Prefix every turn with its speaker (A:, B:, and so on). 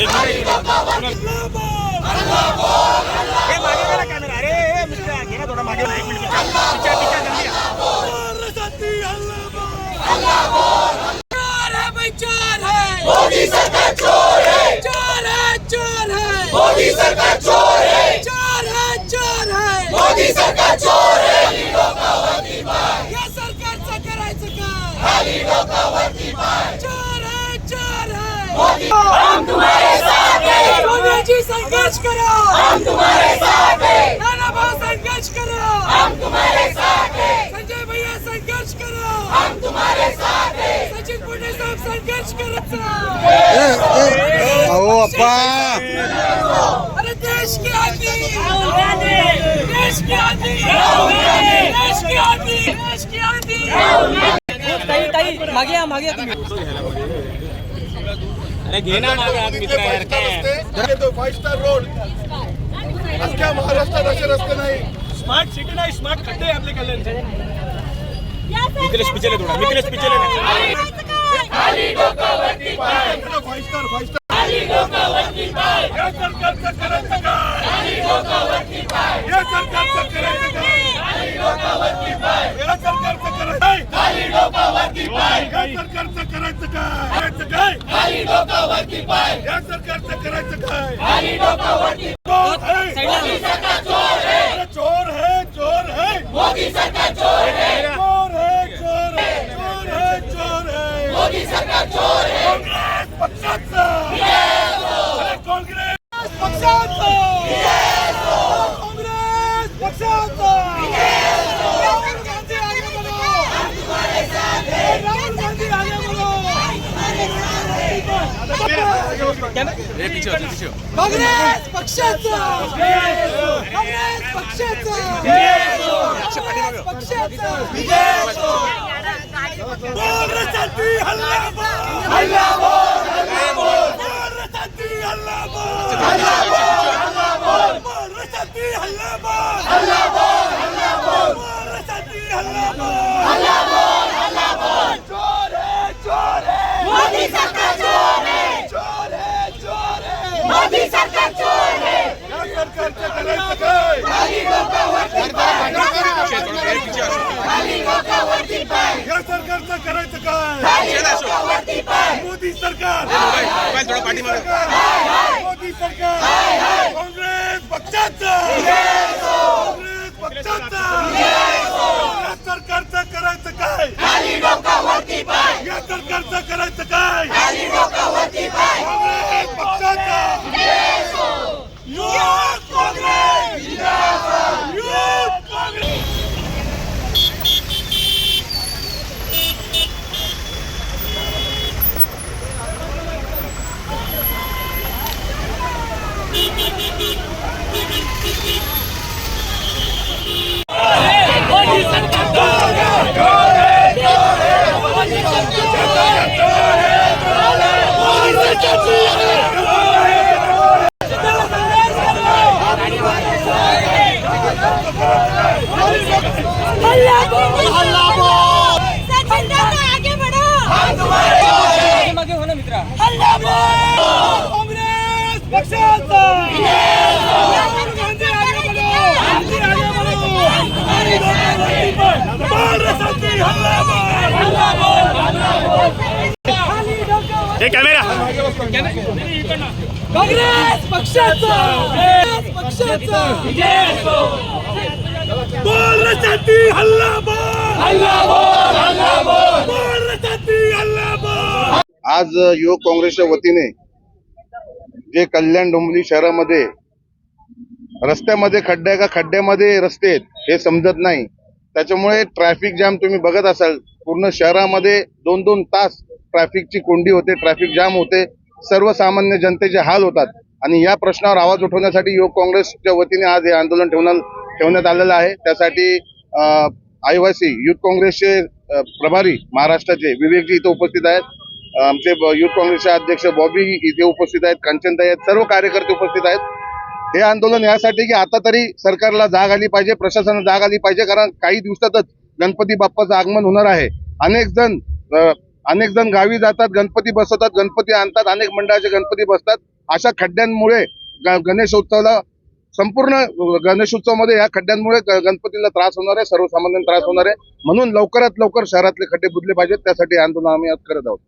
A: हे
B: मोदीजी संघर्ष करो। हम तुम्हारे साथ हैं। नाना भाऊ संघर्ष करो। हम तुम्हारे साथ हैं। संजय भैया संघर्ष करो। हम तुम्हारे साथ हैं। सचिन पुणे साहेब संघर्ष करो।
C: अहो अप्पा
B: अरे देश की आदमी देश की आदमी देश की आदमी देश की आदमी
D: ताई ताई मागे या मागे तुम्ही।
A: अरे घे ना मागे आग मित्र काय
C: फाईव्ह स्टार रोड अख्ख्या महाराष्ट्रात असे रस्ते नाही?
A: स्मार्ट सिटी नाही स्मार्ट खड्डे आहे आपले कल्याणचे. मिथिलेश पिचले थोडा मिथिलेश पिचले ना
C: फाईव्ह स्टार फाईव्ह स्टार
A: या सरकारचं करायचं काय? करायचं काय? या सरकारचं करायचं काय? या सरकारचं करायचं काय करायचं काय चोर है चोर है चोर है मोदी सरकार चोर है चोर है चोर है चोर है चोर है मोदी सरकार चोर है काँग्रेस पक्षाचा अरे काँग्रेस पक्षाचा काँग्रेस पक्षाचा राहुल गांधी आगे बढ़ो राहुल गांधी आगे बढ़ो
B: काँग्रेस पक्षाचा! काँग्रेस पक्षाचा! पक्षाचा
A: काँग्रेससाठी हल्लाबोल हल्लाबोल हल्लाबोल काँग्रेससाठी हल्लाबोल हल्लाबोल काँग्रेससाठी हल्लाबोल हल्लाबोल हल्लाबोल काँग्रेससाठी हल्लाबोल चोर है चोर है
B: मोदी सरकार चोर है
A: चोर है चोर है
B: मोदी सरकार चोर है
A: या सरकारचं करायचं काय? मोदी सरकार. मोदी सरकार. काँग्रेस पक्षाचं काँग्रेस पक्षाचा या सरकारचं करायचं काय या सरकारचं करायचं काय काँग्रेस पक्षाचा युथ काँग्रेस युथ काँग्रेस
B: आगे बढ़ो
D: मागे मागे हो ना मित्रा
A: काँग्रेस पक्षाचा राहुल गांधी आगे बढ़ो गांधी आगे बढ़ो काँग्रेससाठी हल्लाबोल हे कॅमेरा.
B: काँग्रेस पक्षाचा. काँग्रेस पक्षाचा.
A: काँग्रेससाठी हल्लाबोल हल्लाबोल हल्लाबोल काँग्रेससाठी हल्लाबोल
C: आज युवक काँग्रेसच्या वतीने जे कल्याण डोंबिवली शहरामध्ये रस्त्यामध्ये खड्डे का खड्ड्यामध्ये रस्ते आहेत हे समजत नाही. त्याच्यामुळे ट्रॅफिक जाम तुम्ही बघत असाल पूर्ण शहरामध्ये दोन दोन तास ट्रॅफिकची कोंडी होते ट्रॅफिक जाम होते. सर्वसामान्य जनतेचे हाल होतात. आणि या प्रश्नावर आवाज उठवण्यासाठी युवक काँग्रेसच्या वतीने आज हे आंदोलन ठेवण्यात ठेवण्यात आलेलं आहे. त्यासाठी आदिवासी युथ काँग्रेसचे प्रभारी महाराष्ट्राचे विवेकजी इथे उपस्थित आहेत. आमचे युथ काँग्रेसचे अध्यक्ष बॉबी इथे उपस्थित आहेत कांचनताई आहेत सर्व कार्यकर्ते उपस्थित आहेत. हे आंदोलन यासाठी की आता तरी सरकारला जाग आली पाहिजे प्रशासनाला जाग आली पाहिजे कारण काही दिवसातच गणपती बाप्पाचं आगमन होणार आहे. अनेक जण अनेक जण गावी जातात गणपती बसवतात गणपती आणतात अनेक मंडळाचे गणपती बसतात. अशा खड्ड्यांमुळे ग- गणेशोत्सवाला संपूर्ण गणेशोत्सवामध्ये या खड्ड्यांमुळे गणपतीला त्रास होणार आहे सर्वसामान्यांना त्रास होणार आहे. म्हणून लवकरात लवकर शहरातले खड्डे बुजले पाहिजेत त्यासाठी आंदोलन आम्ही आज करत आहोत.